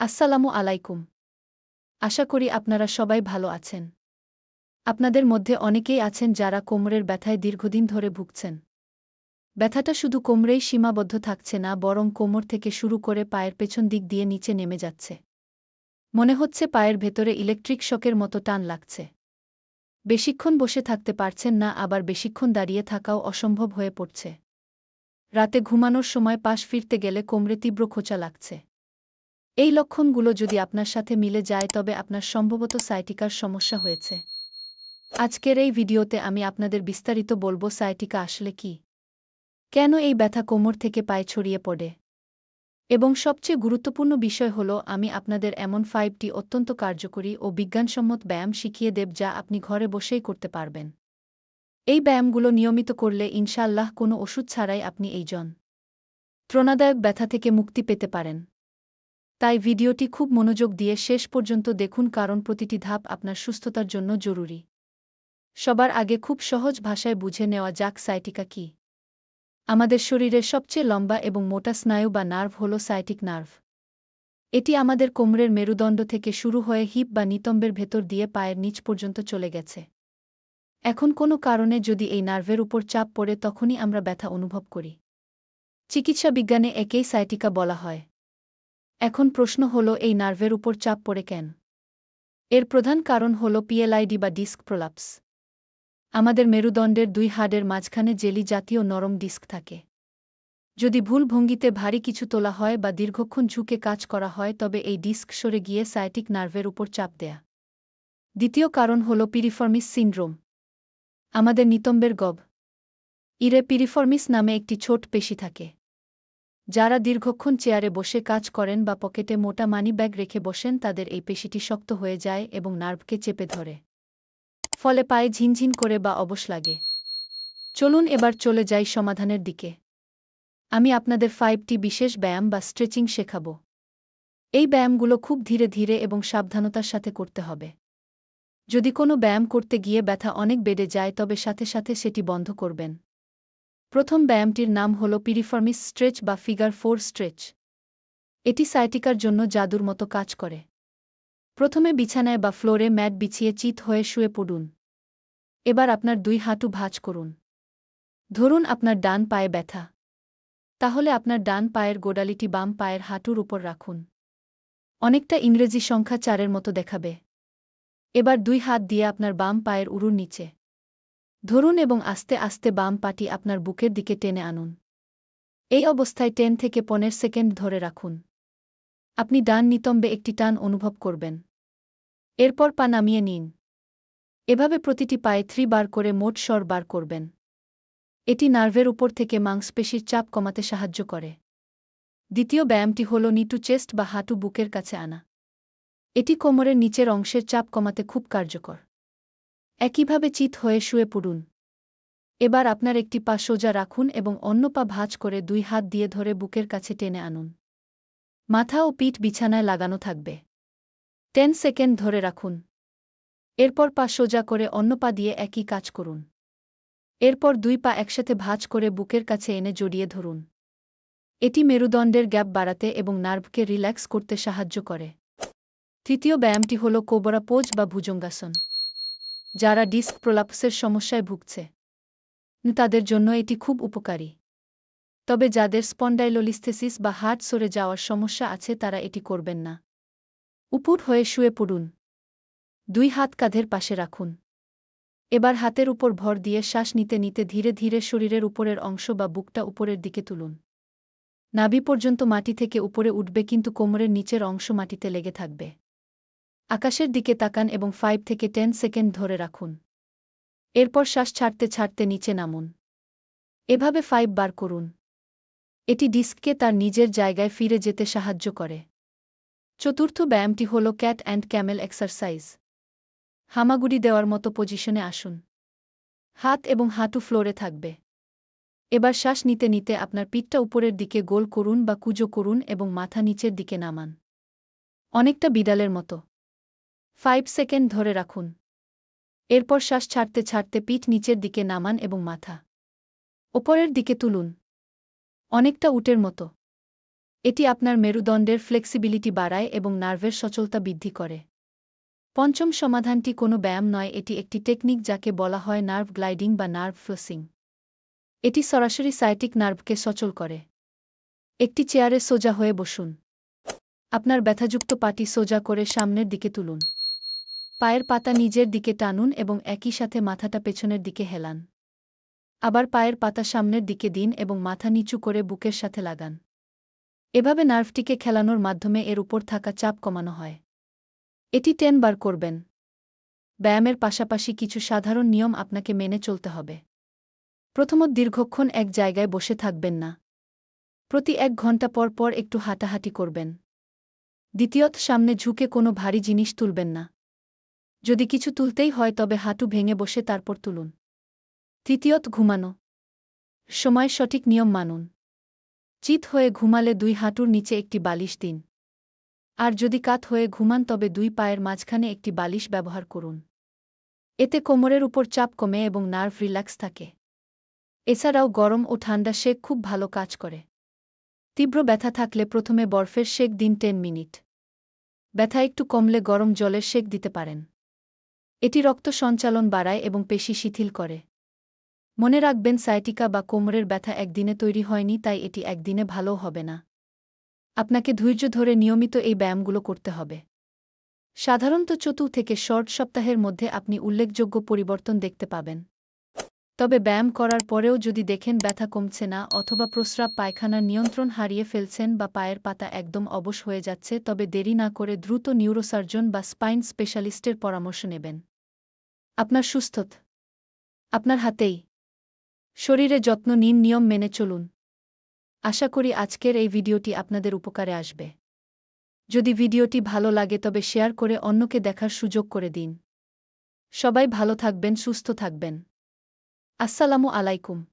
আসসালামু আলাইকুম। আশা করি আপনারা সবাই ভালো আছেন। আপনাদের মধ্যে অনেকেই আছেন যারা কোমরের ব্যথায় দীর্ঘদিন ধরে ভুগছেন। ব্যথাটা শুধু কোমরেই সীমাবদ্ধ থাকছে না, বরং কোমর থেকে শুরু করে পায়ের পেছন দিক দিয়ে নিচে নেমে যাচ্ছে। মনে হচ্ছে পায়ের ভেতরে ইলেকট্রিক শকের মতো টান লাগছে। বেশিক্ষণ বসে থাকতে পারছেন না, আবার বেশিক্ষণ দাঁড়িয়ে থাকাও অসম্ভব হয়ে পড়ছে। রাতে ঘুমানোর সময় পাশ ফিরতে গেলে কোমরে তীব্র খোঁচা লাগছে। এই লক্ষণগুলো যদি আপনার সাথে মিলে যায়, তবে আপনার সম্ভবত সাইটিকার সমস্যা হয়েছে। আজকের এই ভিডিওতে আমি আপনাদের বিস্তারিত বলব সাইটিকা আসলে কি। কেন এই ব্যথা কোমর থেকে পায়ে ছড়িয়ে পড়ে? এবং সবচেয়ে গুরুত্বপূর্ণ বিষয় হল, আমি আপনাদের এমন ফাইভটি অত্যন্ত কার্যকরী ও বিজ্ঞানসম্মত ব্যায়াম শিখিয়ে দেব যা আপনি ঘরে বসেই করতে পারবেন। এই ব্যায়ামগুলো নিয়মিত করলে ইনশাআল্লাহ কোনো ওষুধ ছাড়াই আপনি এই জন ত্রণাদায়ক ব্যথা থেকে মুক্তি পেতে পারেন। তাই ভিডিওটি খুব মনোযোগ দিয়ে শেষ পর্যন্ত দেখুন কারণ প্রতিটি ধাপ আপনার সুস্থতার জন্য জরুরি। সবার আগে খুব সহজ ভাষায় বুঝে নেওয়া যাক সাইটিকা কি। আমাদের শরীরের সবচেয়ে লম্বা এবং মোটা স্নায়ু বা নার্ভ হল সাইটিক নার্ভ। এটি আমাদের কোমরের মেরুদণ্ড থেকে শুরু হয়ে হিপ বা নিতম্বের ভেতর দিয়ে পায়ের নিচ পর্যন্ত চলে গেছে। এখন কোনো কারণে যদি এই নার্ভের উপর চাপ পড়ে তখনই আমরা ব্যথা অনুভব করি। চিকিৎসা বিজ্ঞানে একেই সাইটিকা বলা হয়। এখন প্রশ্ন হল, এই নার্ভের উপর চাপ পড়ে কেন? এর প্রধান কারণ হল পিএলআইডি বা ডিস্ক প্রলাপস। আমাদের মেরুদণ্ডের দুই হাড়ের মাঝখানে জেলি জাতীয় নরম ডিস্ক থাকে। যদি ভুল ভঙ্গিতে ভারী কিছু তোলা হয় বা দীর্ঘক্ষণ ঝুঁকে কাজ করা হয়, তবে এই ডিস্ক সরে গিয়ে সাইটিক নার্ভের উপর চাপ দেয়া। দ্বিতীয় কারণ হল পিরিফর্মিস সিন্ড্রোম। আমাদের নিতম্বের গব। ইরে পিরিফর্মিস নামে একটি ছোট পেশি থাকে। যারা দীর্ঘক্ষণ চেয়ারে বসে কাজ করেন বা পকেটে মোটা মানি ব্যাগ রেখে বসেন তাদের এই পেশিটি শক্ত হয়ে যায় এবং নার্ভকে চেপে ধরে। ফলে পায়ে ঝিনঝিন করে বা অবশ লাগে। চলুন এবার চলে যাই সমাধানের দিকে। আমি আপনাদের ফাইভটি বিশেষ ব্যায়াম বা স্ট্রেচিং শেখাব। এই ব্যায়ামগুলো খুব ধীরে ধীরে এবং সাবধানতার সাথে করতে হবে। যদি কোনো ব্যায়াম করতে গিয়ে ব্যথা অনেক বেড়ে যায় তবে সাথে সাথে সেটি বন্ধ করবেন। প্রথম ব্যায়ামটির নাম হল পিরিফর্মিস স্ট্রেচ বা ফিগার ফোর স্ট্রেচ। এটি সাইটিকার জন্য জাদুর মতো কাজ করে। প্রথমে বিছানায় বা ফ্লোরে ম্যাট বিছিয়ে চিত হয়ে শুয়ে পড়ুন। এবার আপনার দুই হাঁটু ভাঁজ করুন। ধরুন আপনার ডান পায়ে ব্যথা। তাহলে আপনার ডান পায়ের গোডালিটি বাম পায়ের হাঁটুর উপর রাখুন। অনেকটা ইংরেজি সংখ্যা চারের মতো দেখাবে। এবার দুই হাত দিয়ে আপনার বাম পায়ের উড়ুর নিচে। ধরুন এবং আস্তে আস্তে বাম পাটি আপনার বুকের দিকে টেনে আনুন। এই অবস্থায় টেন থেকে পনেরো সেকেন্ড ধরে রাখুন। আপনি ডান নিতম্বে একটি টান অনুভব করবেন। এরপর পা নামিয়ে নিন। এভাবে প্রতিটি পায়ে থ্রি বার করে মোট স্বর বার করবেন। এটি নার্ভের উপর থেকে মাংসপেশির চাপ কমাতে সাহায্য করে। দ্বিতীয় ব্যায়ামটি হল নিটু চেস্ট বা হাঁটু বুকের কাছে আনা। এটি কোমরের নিচের অংশের চাপ কমাতে খুব কার্যকর। একইভাবে চিত হয়ে শুয়ে পড়ুন। এবার আপনার একটি পা সোজা রাখুন এবং অন্য পা ভাঁজ করে দুই হাত দিয়ে ধরে বুকের কাছে টেনে আনুন। মাথা ও পিঠ বিছানায় লাগানো থাকবে। টেন সেকেন্ড ধরে রাখুন। এরপর পা সোজা করে অন্য পা দিয়ে একই কাজ করুন। এরপর দুই পা একসাথে ভাঁজ করে বুকের কাছে এনে জড়িয়ে ধরুন। এটি মেরুদণ্ডের গ্যাপ বাড়াতে এবং নার্ভকে রিল্যাক্স করতে সাহায্য করে। তৃতীয় ব্যায়ামটি হল কোবরা পোজ বা ভুজঙ্গাসন। যারা ডিস্ক প্রলাপসের সমস্যায় ভুগছে। তাদের জন্য এটি খুব উপকারী। তবে যাদের স্পন্ডাইলোলিস্থেসিস বা হার্ট সরে যাওয়ার সমস্যা আছে, তারা এটি করবেন না। উপুর হয়ে শুয়ে পড়ুন। দুই হাত কাঁধের পাশে রাখুন। এবার হাতের উপর ভর দিয়ে শ্বাস নিতে নিতে ধীরে ধীরে শরীরের উপরের অংশ বা বুকটা উপরের দিকে তুলুন। নাভি পর্যন্ত মাটি থেকে উপরে উঠবে, কিন্তু কোমরের নিচের অংশ মাটিতে লেগে থাকবে। আকাশের দিকে তাকান এবং ফাইভ থেকে টেন সেকেন্ড ধরে রাখুন। এরপর শ্বাস ছাড়তে ছাড়তে নিচে নামুন। এভাবে ফাইভ বার করুন। এটি ডিস্ককে তার নিজের জায়গায় ফিরে যেতে সাহায্য করে। চতুর্থ ব্যায়ামটি হল ক্যাট অ্যান্ড ক্যামেল এক্সারসাইজ হামাগুড়ি দেওয়ার মতো পজিশনে আসুন। হাত এবং হাঁটু ফ্লোরে থাকবে। এবার শ্বাস নিতে নিতে আপনার পিঠটা উপরের দিকে গোল করুন বা কুজো করুন এবং মাথা নিচের দিকে নামান। অনেকটা বিড়ালের মতো। ফাইভ সেকেন্ড ধরে রাখুন। এরপর শ্বাস ছাড়তে ছাড়তে পিঠ নিচের দিকে নামান এবং মাথা। ওপরের দিকে তুলুন। অনেকটা উটের মতো। এটি আপনার মেরুদণ্ডের ফ্লেক্সিবিলিটি বাড়ায় এবং নার্ভের সচলতা বৃদ্ধি করে। পঞ্চম সমাধানটি কোনো ব্যায়াম নয়, এটি একটি টেকনিক যাকে বলা হয় নার্ভ গ্লাইডিং বা নার্ভ ফ্লোসিং এটি সরাসরি সাইটিক নার্ভকে সচল করে। একটি চেয়ারে সোজা হয়ে বসুন। আপনার ব্যথাযুক্ত পাটি সোজা করে সামনের দিকে তুলুন। পায়ের পাতা নিজের দিকে টানুন এবং একই সাথে মাথাটা পেছনের দিকে হেলান। আবার পায়ের পাতা সামনের দিকে দিন এবং মাথা নিচু করে বুকের সাথে লাগান। এভাবে নার্ভটিকে খেলানোর মাধ্যমে এর উপর থাকা চাপ কমানো হয়। এটি টেন বার করবেন। ব্যায়ামের পাশাপাশি কিছু সাধারণ নিয়ম আপনাকে মেনে চলতে হবে। প্রথমত দীর্ঘক্ষণ এক জায়গায় বসে থাকবেন না। প্রতি এক ঘণ্টা পর পর একটু হাঁটাহাঁটি করবেন। দ্বিতীয়ত, সামনে ঝুঁকে কোনো ভারী জিনিস তুলবেন না। যদি কিছু তুলতেই হয় তবে হাঁটু ভেঙে বসে তারপর তুলুন। তৃতীয়ত ঘুমানো। সময় সঠিক নিয়ম মানুন। চিত হয়ে ঘুমালে দুই হাঁটুর নিচে একটি বালিশ দিন। আর যদি কাত হয়ে ঘুমান তবে দুই পায়ের মাঝখানে একটি বালিশ ব্যবহার করুন। এতে কোমরের উপর চাপ কমে এবং নার্ভ রিল্যাক্স থাকে। এছাড়াও গরম ও ঠান্ডা শেক খুব ভালো কাজ করে। তীব্র ব্যথা থাকলে প্রথমে বরফের শেক দিন টেন মিনিট। ব্যথা একটু কমলে গরম জলের শেক দিতে পারেন। এটি রক্ত সঞ্চালন বাড়ায় এবং পেশি শিথিল করে। মনে রাখবেন সাইটিকা বা কোমরের ব্যথা একদিনে তৈরি হয়নি, তাই এটি একদিনে ভালো হবে না। আপনাকে ধৈর্য ধরে নিয়মিত এই ব্যায়ামগুলো করতে হবে। সাধারণত চতু থেকে শর্ট সপ্তাহের মধ্যে আপনি উল্লেখযোগ্য পরিবর্তন দেখতে পাবেন। তবে ব্যায়াম করার পরেও যদি দেখেন ব্যথা কমছে না অথবা প্রস্রাব পায়খানার নিয়ন্ত্রণ হারিয়ে ফেলছেন বা পায়ের পাতা একদম অবশ হয়ে যাচ্ছে, তবে দেরি না করে দ্রুত নিউরোসার্জন বা স্পাইন স্পেশালিস্টের পরামর্শ নেবেন। আপনার সুস্থত। আপনার হাতেই। শরীরে যত্ন নিন, নিয়ম মেনে চলুন। আশা করি আজকের এই ভিডিওটি আপনাদের উপকারে আসবে। যদি ভিডিওটি ভালো লাগে তবে শেয়ার করে অন্যকে দেখার সুযোগ করে দিন। সবাই ভালো থাকবেন, সুস্থ থাকবেন। আসসালামু আলাইকুম।